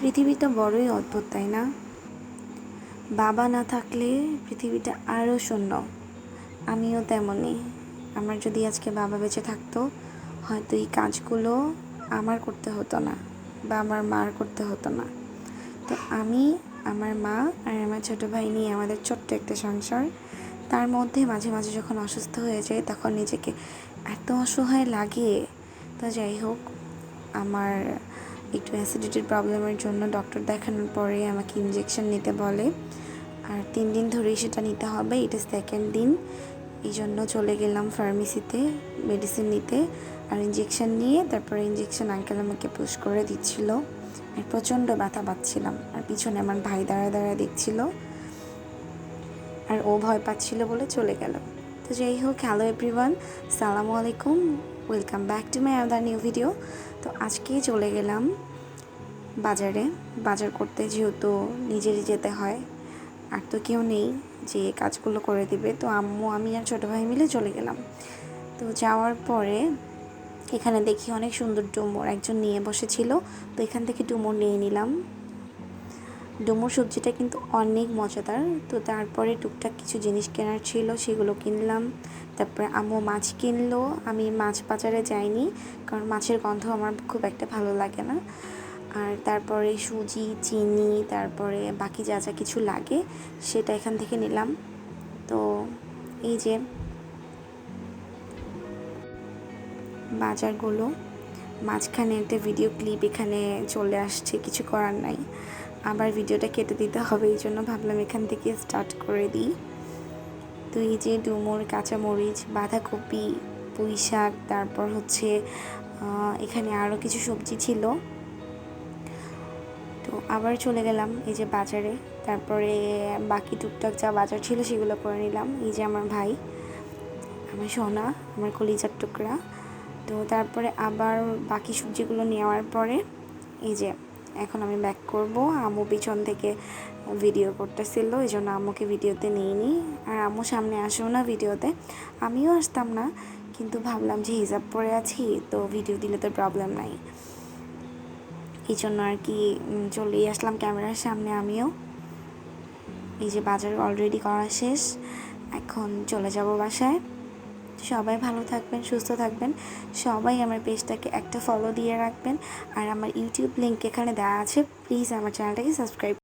পৃথিবী তো বড়ই অদ্ভুত, তাই না? বাবা না থাকলে পৃথিবীটা আরও শূন্য। আমিও তেমনই। আমার যদি আজকে বাবা বেঁচে থাকতো, হয়তো এই কাজগুলো আমার করতে হতো না বা আমার মার করতে হতো না। তো আমি, আমার মা আর আমার ছোটো ভাই নিয়ে আমাদের ছোট্ট একটা সংসার, তার মধ্যে মাঝে মাঝে যখন অসুস্থ হয়ে যায় তখন নিজেকে এত অসহায় লাগে তো যাই হোক, আমার একটু অ্যাসিডিটির প্রবলেমের জন্য ডক্টর দেখানোর পরে আমাকে ইঞ্জেকশন নিতে বলে। আর তিন দিন ধরেই সেটা নিতে হবে, এটা সেকেন্ড দিন। এই জন্য চলে গেলাম ফার্মেসিতে মেডিসিন নিতে। আর ইঞ্জেকশন নিয়ে তারপরে ইঞ্জেকশন আঙ্কেল আমাকে পুশ করে দিচ্ছিল। আর প্রচণ্ড ব্যথা পাচ্ছিলাম। আর পিছনে আমার ভাই দাঁড়া দাঁড়া দেখছিল। আর ও ভয় পাচ্ছিল বলে চলে গেল। তো যাই হোক হ্যালো এভরিওয়ান সালামু আলাইকুম welcome back to my other new video তো আজকেই চলে গেলাম বাজারে। বাজার করতে যেহেতু নিজেরই যেতে হয়, আর তো কেউ নেই যে কাজগুলো করে দিবে, তো আম্মু, আমি আর ছোটো ভাই মিলে চলে গেলাম। তো যাওয়ার পরে এখানে দেখি অনেক সুন্দর ডুমোর, একজন নিয়ে বসেছিল, তো এখান থেকে ডুমোর নিয়ে নিলাম। ডুমুর সবজিটা কিন্তু অনেক মজাদার। তো তারপরে টুকটাক কিছু জিনিস কেনার ছিল, সেগুলো কিনলাম। তারপরে আম্মু মাছ কিনলো। আমি মাছ বাজারে যাইনি, কারণ মাছের গন্ধ আমার খুব একটা ভালো লাগে না। আর তারপরে সুজি, চিনি, তারপরে বাকি যা যা কিছু লাগে, সেটা এখান থেকে নিলাম। তো এই যে বাজারগুলো, মাঝখানে একটা ভিডিও ক্লিপ এখানে চলে আসছে, কিছু করার নাই। আবার ভিডিওটা কেটে দিতে হবে, এই জন্য ভাবলাম এখান থেকে স্টার্ট করে দিই। তো এই যে ডুমুর, কাঁচামরিচ, বাঁধাকপি পুঁই শাক তারপর হচ্ছে এখানে আরও কিছু সবজি ছিল। তো আবার চলে গেলাম এই যে বাজারে, তারপরে বাকি টুকটাক যা বাজার ছিল সেগুলো করে নিলাম। এই যে আমার ভাই, আমার সোনা, আমার কলিজার টুকরা। তো তারপরে আবার বাকি সবজিগুলো নেওয়ার পরে, এই যে এখন আমি ব্যাক করব। আম্মু পিছন থেকে ভিডিও করতেছিল, এই জন্য আম্মুকে ভিডিওতে নিইনি। আর আম্মু সামনে আসেও না ভিডিওতে আমিও আসতাম না, কিন্তু ভাবলাম যে হিজাব পরে আছি, তো ভিডিও দিলে তো প্রবলেম নাই। এই জন্য আর কি চলেই আসলাম ক্যামেরার সামনে আমিও। এই যে বাজার অলরেডি করা শেষ, এখন চলে যাব বাসায়। সবাই ভালো থাকবেন, সুস্থ থাকবেন। সবাই আমার পেজটাকে একটা ফলো দিয়ে রাখবেন। আর আমার ইউটিউব লিঙ্ক এখানে দেওয়া আছে। প্লিজ আমার চ্যানেলটাকে সাবস্ক্রাইব